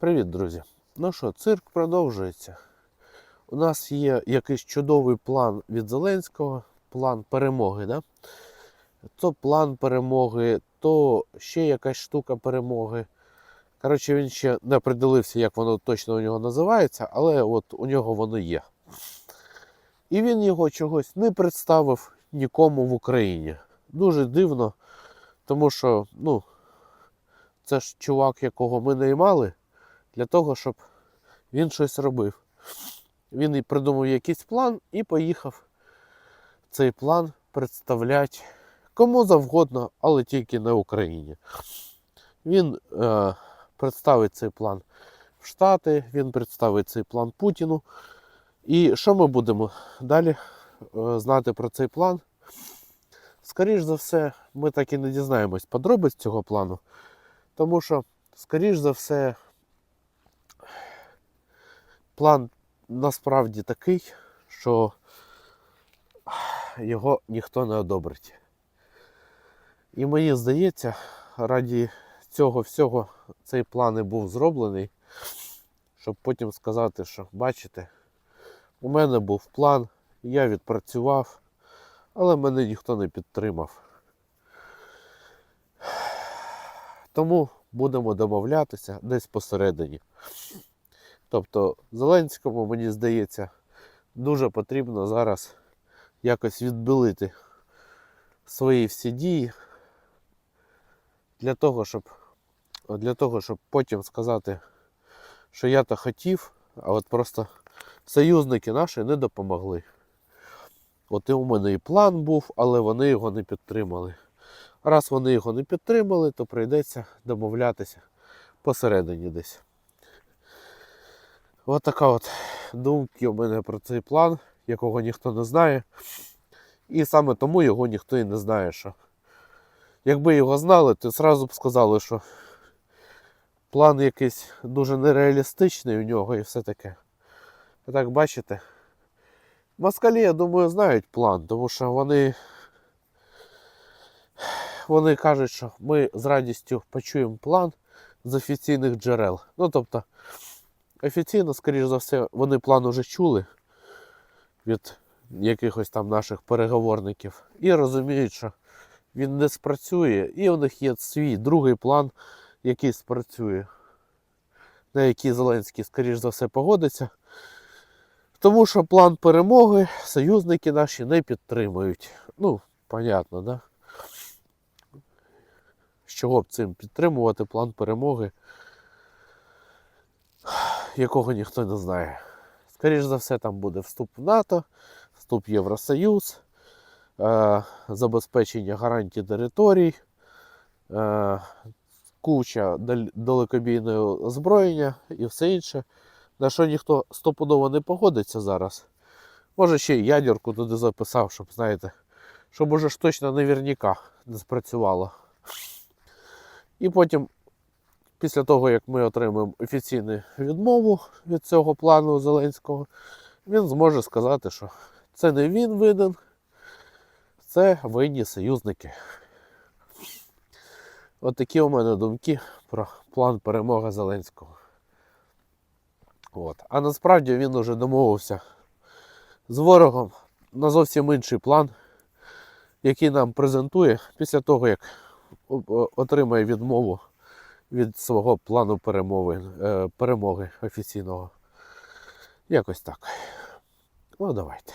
Привіт, друзі! Ну що, цирк продовжується. У нас є якийсь чудовий план від Зеленського, план перемоги. Да? То план перемоги, то ще якась штука перемоги. Коротше, він ще не определився, як воно точно у нього називається, але от у нього воно є. І він його чогось не представив нікому в Україні. Дуже дивно, тому що, ну, це ж чувак, якого ми наймали для того, щоб він щось робив. Він і придумав якийсь план і поїхав цей план представляти кому завгодно, але тільки не Україні. Він е, представить цей план в Штати, він представить цей план Путіну. І що ми будемо далі е, знати про цей план? Скоріш за все, ми так і не дізнаємось подробиць цього плану, тому що, скоріш за все, план насправді такий, що його ніхто не одобрить. І мені здається, раді цього всього цей план і був зроблений, щоб потім сказати, що бачите, у мене був план, я відпрацював, але мене ніхто не підтримав. Тому будемо домовлятися десь посередині. Тобто Зеленському, мені здається, дуже потрібно зараз якось відбилити свої всі дії для того, щоб, для того, щоб потім сказати, що я то хотів, а от просто союзники наші не допомогли. От і у мене і план був, але вони його не підтримали. Раз вони його не підтримали, то прийдеться домовлятися посередині десь. От така от думки у мене про цей план, якого ніхто не знає. І саме тому його ніхто і не знає. що Якби його знали, то одразу б сказали, що план якийсь дуже нереалістичний у нього і все таке. А так бачите, москалі, я думаю, знають план, тому що вони, вони кажуть, що ми з радістю почуємо план з офіційних джерел. Ну тобто, офіційно, скоріш за все, вони план уже чули від якихось там наших переговорників і розуміють, що він не спрацює, і у них є свій другий план, який спрацює, на який Зеленський, скоріш за все, погодиться. Тому що план перемоги союзники наші не підтримують. Ну, понятно, да? З чого б цим підтримувати план перемоги, якого ніхто не знає. Скоріше за все, там буде вступ в НАТО, вступ в Євросоюз, е, забезпечення гарантій територій, е, куча далекобійного озброєння і все інше, на що ніхто стопудово не погодиться зараз. Може ще й ядерку туди записав, щоб, знаєте, щоб уже ж точно наверняка не спрацювало. І потім, після того, як ми отримаємо офіційну відмову від цього плану Зеленського, він зможе сказати, що це не він винен, це винні союзники. От такі у мене думки про план перемоги Зеленського. От. А насправді він уже домовився з ворогом на зовсім інший план, який нам презентує після того, як отримає відмову від свого плану перемови, е, перемоги офіційного. Якось так. Ну, давайте.